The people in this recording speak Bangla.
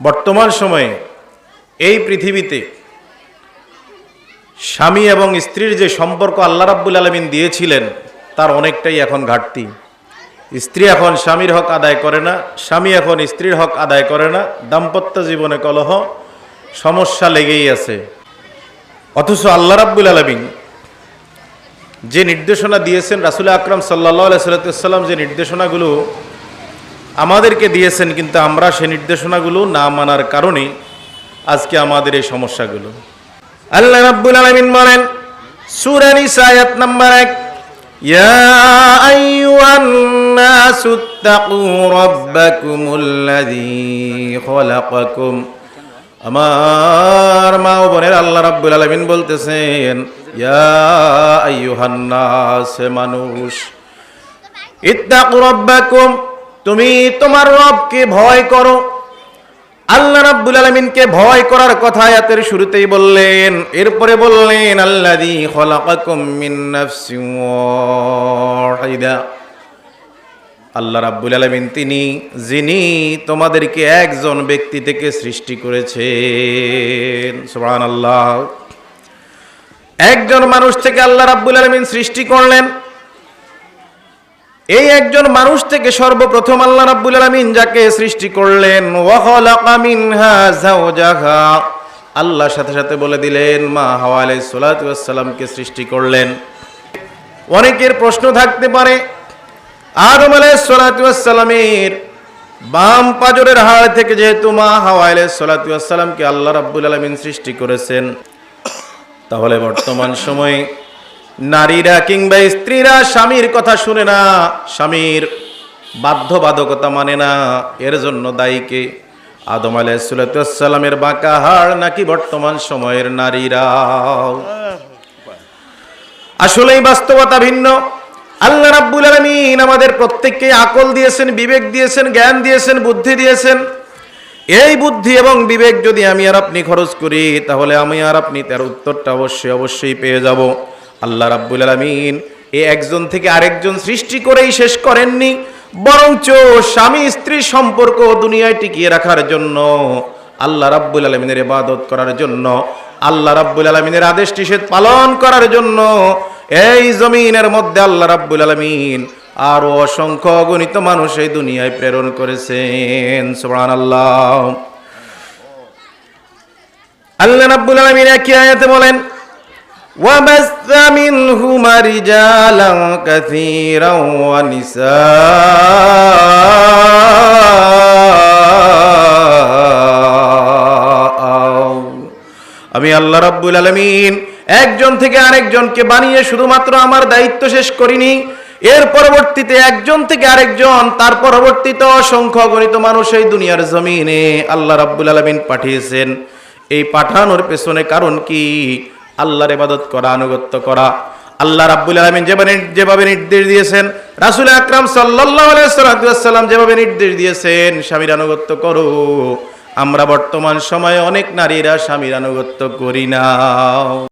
বর্তমান সময়ে এই পৃথিবীতে স্বামী এবং স্ত্রীর যে সম্পর্ক আল্লাহ রাব্বুল আলমিন দিয়েছিলেন, তার অনেকটাই এখন ঘাটতি। স্ত্রী এখন স্বামীর হক আদায় করে না, স্বামী এখন স্ত্রীর হক আদায় করে না, দাম্পত্য জীবনে কলহ, সমস্যা লেগেই আছে। অথচ আল্লাহ রাব্বুল আলমিন যে নির্দেশনা দিয়েছেন, রাসুল আকরাম সাল্লাহ সাল্লাম যে নির্দেশনাগুলো আমাদেরকে দিয়েছেন কিন্তু আমরা সেই নির্দেশনাগুলো না মানার কারণে আজকে আমাদের এই সমস্যাগুলো। আল্লাহ রাব্বুল আলামিন বলেন, সূরা নিসা আয়াত নাম্বার 1 ইয়া আইয়ুহান নাসু তাকু রাব্বাকুমুল্লাযী খলাকাকুম। আমার মা ও বোনের আল্লাহ রাব্বুল আলামিন বলতেছেন, ইয়া আইয়ুহান নাস মানুষ, ইত্তাকু রাব্বাকুম। তুমি তোমার রবকে ভয় করো। আল্লাহ রাব্বুল আলামিনকে ভয় করার কথা আয়াতের শুরুতেই বললেন, এরপরে বললেন ওয়াহিদা। আল্লাহ রাব্বুল আলামিন তিনি, যিনি তোমাদেরকে একজন ব্যক্তি থেকে সৃষ্টি করেছেন। সুবহানাল্লাহ। একজন মানুষ থেকে আল্লাহ রাব্বুল আলামিন সৃষ্টি করলেন। এই একজন মানুষ থেকে সর্বপ্রথম আল্লাহ রাব্বুল আলামিন যাকে সৃষ্টি করলেন আল্লাহ সাথে সাথে বলে দিলেন, মা হাওয়া আলাইহিস সালাতু ওয়াস সালামকে সৃষ্টি করলেন। অনেকের প্রশ্ন থাকতে পারে, আদম আলাইহিস সালাতু ওয়াস সালামের বাম পাজরের হাড় থেকে যেহেতু মা হাওয়া আলাইহিস সালাতু ওয়াস সালামকে আল্লাহ রাব্বুল আলামিন সৃষ্টি করেছেন, তাহলে বর্তমান সময়ে নারীরা কিংবা স্ত্রীরা স্বামীর কথা শুনে না, স্বামীর বাধ্যবাধকতা মানে না। এর জন্য দায়ীকে আদম আলাইসালামের বাঁকা হাড় নাকি বর্তমান সময়ের নারীরা? আসলেই বাস্তবতা ভিন্ন। আল্লাহ রাব্বুল আলমিন আমাদের প্রত্যেককে আকল দিয়েছেন, বিবেক দিয়েছেন, জ্ঞান দিয়েছেন, বুদ্ধি দিয়েছেন। এই বুদ্ধি এবং বিবেক যদি আমি আর আপনি খরচ করি, তাহলে আমি আর আপনি তার উত্তরটা অবশ্যই অবশ্যই পেয়ে যাব। আল্লাহ রাব্বুল আলমিন এ একজন থেকে আরেকজন সৃষ্টি করেই শেষ করেননি, বরঞ্চ স্বামী স্ত্রীর সম্পর্ক দুনিয়ায় টিকিয়ে রাখার জন্য, আল্লাহ রাব্বুল আলমিনের ইবাদত করার জন্য, আল্লাহ রাব্বুল আলমিনের আদেশ নিষেধ পালন করার জন্য, এই জমিনের মধ্যে আল্লাহ রাব্বুল আলমিন আরও অসংখ্য অগণিত মানুষ এই দুনিয়ায় প্রেরণ করেছেন। সুবহান আল্লাহ আল্লাহ রাব্বুল আলামিন একই আয়াতে বলেন وبث منهما رجالا كثيرا ونساء আমি আল্লাহ রাব্বুল আলামিন একজন থেকে আরেকজনকে বানিয়ে শুধুমাত্র আমার দায়িত্ব শেষ করিনি এর পরবর্তীতে একজন থেকে আরেকজন তার পরবর্তীতে অসংখ্য গণিত মানুষ এই দুনিয়ার জমিনে আল্লাহ রাব্বুল আলামিন পাঠিয়েছেন এই পাঠানোর পেছনে কারণ কি আল্লাহর ইবাদত করা, আনুগত্য করা। আল্লাহ রাব্বুল আলামিন যেভাবে যেভাবে নির্দেশ দিয়েছেন, রাসূল আকরাম সাল্লাম যেভাবে নির্দেশ দিয়েছেন, স্বামীর আনুগত্য করো। আমরা বর্তমান সময়ে অনেক নারীরা স্বামীর আনুগত্য করি না।